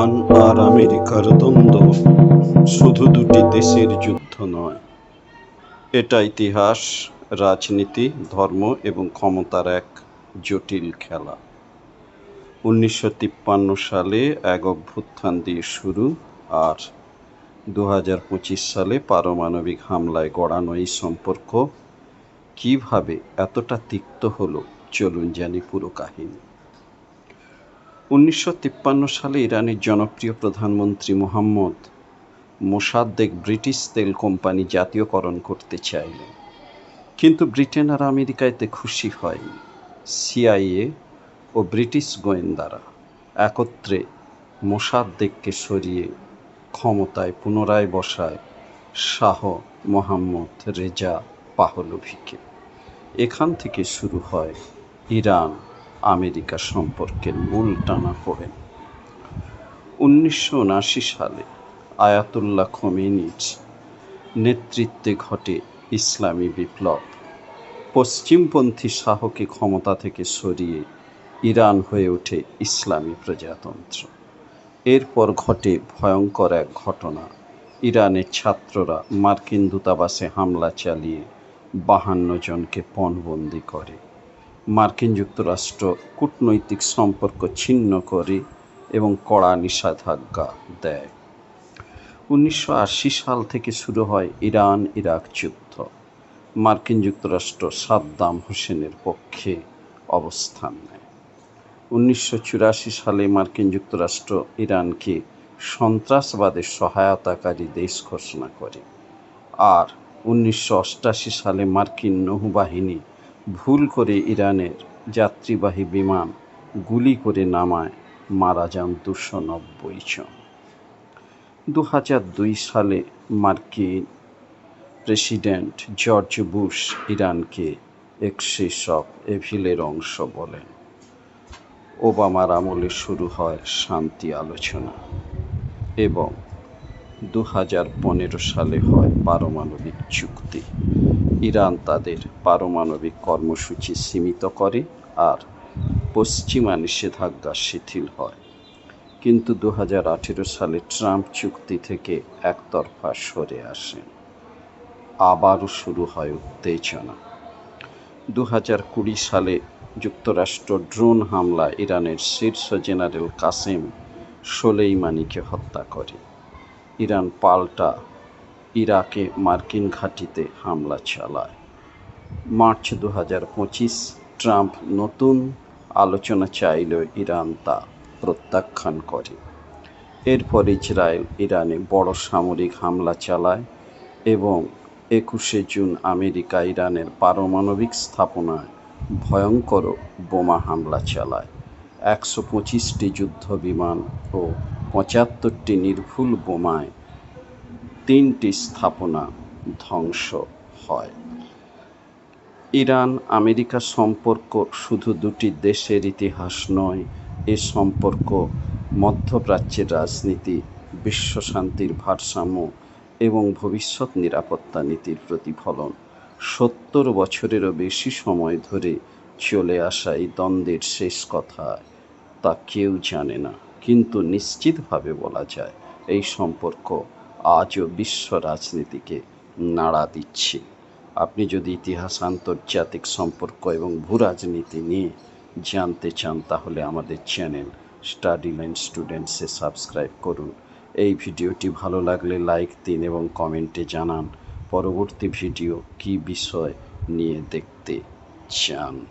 Iran আর আমেরিকার দ্বন্দ্ব। শুধু দুটি দেশের যুদ্ধ নয়, এটা ইতিহাস, রাজনীতি, ধর্ম এবং ক্ষমতার এক জটিল খেলা। উনিশশো তিপ্পান্ন সালে এক অভ্যুত্থান দিয়ে শুরু আর দু হাজার পঁচিশ সালে পারমাণবিক হামলায় গড়ানো এই সম্পর্ক কীভাবে এতটা তিক্ত হলো, চলুন জানি পুরো কাহিনী। উনিশশো তিপ্পান্ন সালে ইরানের জনপ্রিয় প্রধানমন্ত্রী মোহাম্মদ মোসাদ্দেক ব্রিটিশ তেল কোম্পানি জাতীয়করণ করতে চাইলেন। কিন্তু ব্রিটেন আর আমেরিকা এতে খুশি হয়নি। সিআইএ ও ব্রিটিশ গোয়েন্দারা একত্রে মোসাদ্দেককে সরিয়ে ক্ষমতায় পুনরায় বসায় শাহ মোহাম্মদ রেজা পাহলভিকে। এখান থেকে শুরু হয় ইরান। আমেরিকা সম্পর্কের মূল টানা পড়েন উনিশশো উনআশি সালে আয়াতুল্লাহ খোমেনির নেতৃত্বে ঘটে ইসলামী বিপ্লব। পশ্চিমপন্থী শাহকে ক্ষমতা থেকে সরিয়ে ইরান হয়ে ওঠে ইসলামী প্রজাতন্ত্র। এরপর ঘটে ভয়ঙ্কর এক ঘটনা। ইরানের ছাত্ররা মার্কিন দূতাবাসে হামলা চালিয়ে বাহান্ন জনকে পণবন্দি করে। মার্কিন যুক্তরাষ্ট্র কূটনৈতিক সম্পর্ক ছিন্ন করে এবং কড়া নিষেধাজ্ঞা দেয়। উনিশশো আশি সাল থেকে শুরু হয় ইরান ইরাক যুদ্ধ। মার্কিন যুক্তরাষ্ট্র সাদ্দাম হোসেনের পক্ষে অবস্থান নেয়। উনিশশো চুরাশি সালে মার্কিন যুক্তরাষ্ট্র ইরানকে সন্ত্রাসবাদের সহায়তাকারী দেশ ঘোষণা করে। আর উনিশশো সালে মার্কিন নৌবাহিনী ভুল করে ইরানের যাত্রীবাহী বিমান গুলি করে নামায় মারা যান দুশো নব্বই জন। দু হাজার দুই সালে মার্কিন প্রেসিডেন্ট জর্জ বুশ ইরানকে এক্সিস অফ এভিলের অংশ বলেন। ওবামার আমলে শুরু হয় শান্তি আলোচনা এবং দু হাজার পনেরো সালে হয় পারমাণবিক চুক্তি। ইরান তাদের পারমাণবিক কর্মসূচি সীমিত করে আর পশ্চিমা নিষেধাজ্ঞা শিথিল হয়। কিন্তু দু হাজার আঠেরো সালে ট্রাম্প চুক্তি থেকে একতরফা সরে আসেন। আবারও শুরু হয় উত্তেজনা। দু হাজার কুড়ি সালে যুক্তরাষ্ট্র ড্রোন হামলা ইরানের শীর্ষ জেনারেল কাসেম সোলেইমানিকে হত্যা করে। ইরান পাল্টা ইরাকে মার্কিন ঘাঁটিতে হামলা চালায়। মার্চ দু হাজার পঁচিশ, ট্রাম্প নতুন আলোচনা চাইলেও ইরান তা প্রত্যাখ্যান করে। এরপর ইসরায়েল ইরানে বড় সামরিক হামলা চালায় এবং একুশে জুন আমেরিকা ইরানের পারমাণবিক স্থাপনায় ভয়ঙ্কর বোমা হামলা চালায়। একশো পঁচিশটি যুদ্ধ বিমান ও পঁচাত্তরটি নির্ভুল বোমায় তিনটি স্থাপনা ধ্বংস হয়। ইরান, আমেরিকা সম্পর্ক শুধু দুটি দেশের ইতিহাস নয়, এ সম্পর্ক মধ্যপ্রাচ্যের রাজনীতি, বিশ্ব শান্তির ভারসাম্য এবং ভবিষ্যৎ নিরাপত্তা নীতির প্রতিফলন। সত্তর বছরেরও বেশি সময় ধরে চলে আসা এই দ্বন্দ্বের শেষ কথা তা কেউ জানে না। কিন্তু নিশ্চিতভাবে বলা যায়, এই সম্পর্ক আজও বিশ্ব রাজনীতিকে নাড়া দিচ্ছে। আপনি যদি ইতিহাস, আন্তর্জাতিক সম্পর্ক এবং ভূ রাজনীতি নিয়ে জানতে চান, তাহলে আমাদের চ্যানেল স্টাডি লাইন স্টুডেন্টসে সাবস্ক্রাইব করুন। এই ভিডিওটি ভালো লাগলে লাইক দিন এবং কমেন্টে জানান। পরবর্তী ভিডিও কী বিষয় নিয়ে দেখতে চান?